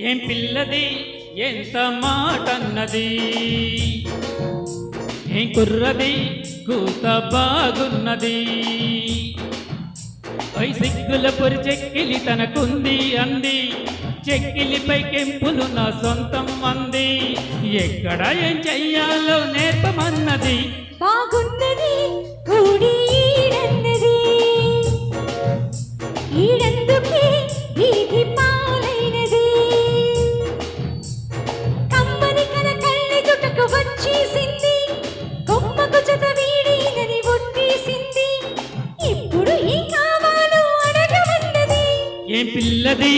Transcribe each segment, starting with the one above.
ఏం పిల్లది? ఎంత మాటన్నది? ఏం కుర్రది? కూత బాగున్నది. పై సిగ్గుల పొరి చెక్కిలి తనకుంది అంది. చెక్కిలిపై కెంపులు నా సొంతం అంది. ఎక్కడ ఏం చెయ్యాలో నేర్పమన్నది. బాగున్నది కూడి ఈడందుకే చిన్నది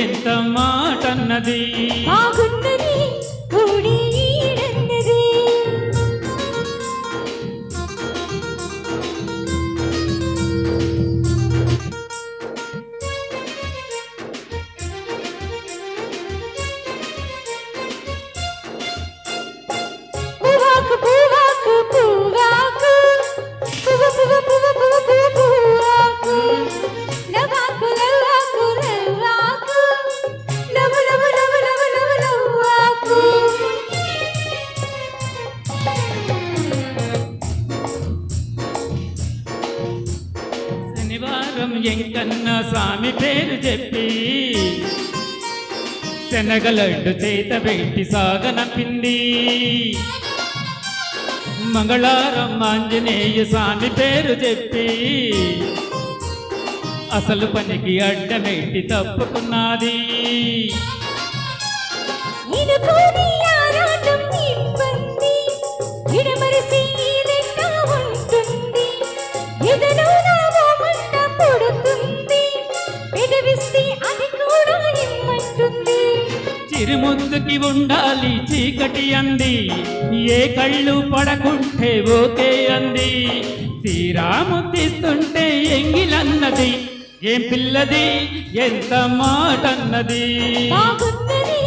ఎంత మాటన్నది. శనివారం ఎంకన్న స్వామి పేరు చెప్పి. శనగలడ్డు చేత పెట్టి సాగనంపింది మంగళారం ఆంజనేయ స్వామి పేరు చెప్పి. అసలు పనికి అడ్డమెట్టి తప్పుకున్నది. చిరుముందుకి ఉండాలి చీకటి అంది. ఏ కళ్ళు పడకుంటే ఓకే అంది. తీరా ముద్దిస్తుంటే ఎంగిలన్నది. ఏం పిల్లది? ఎంత మాటన్నది? బాగున్నది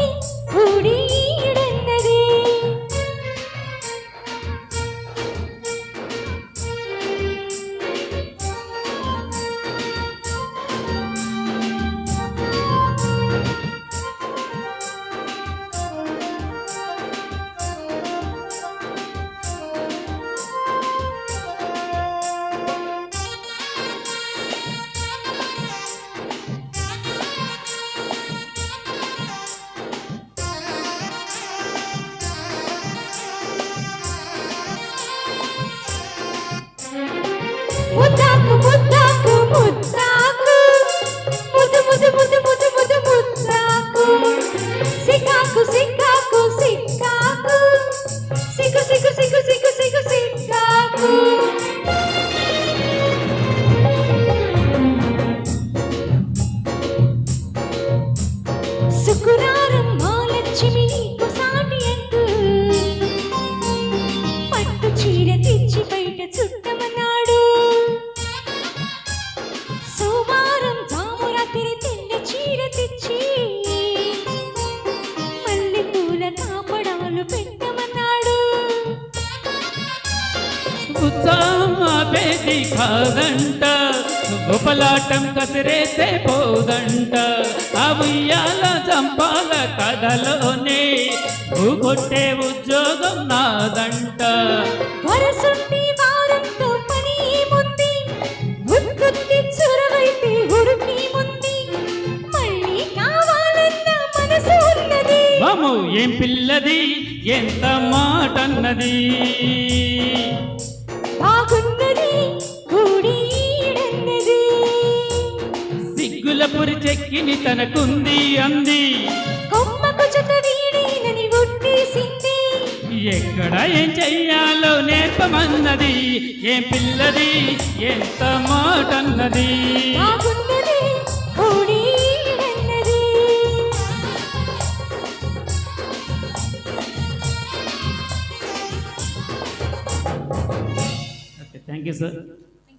శుక్రారం మహాలక్ష్మి నీకు సాటి అంటూ పట్టు చీర తెచ్చి బయట చుట్టమన్నాడు కాదంట. ఉపలాటం కసిరేస్తే పోదంట. ఆ ఉయ్యాల చంపాల కథలోనే కొట్టే ఉద్యోగం నాదంట. వరసుంటి వారంతో పని ఏముంది ఉత్పత్తి చొరవైతే ఉరికి ఉంది మళ్ళీ కావాలన్న మనసు ఉన్నది. మాము ఏం పిల్లది? ఎంత మాటన్నది? సిగ్గుల పురి చెక్కిని తనకుంది అంది కొమ్మకు జత వీడినని ఒట్టేసింది ఎక్కడ ఏం చెయ్యాలో నేర్పమన్నది ఏం పిల్లది ఎంత మాటన్నది കേസ്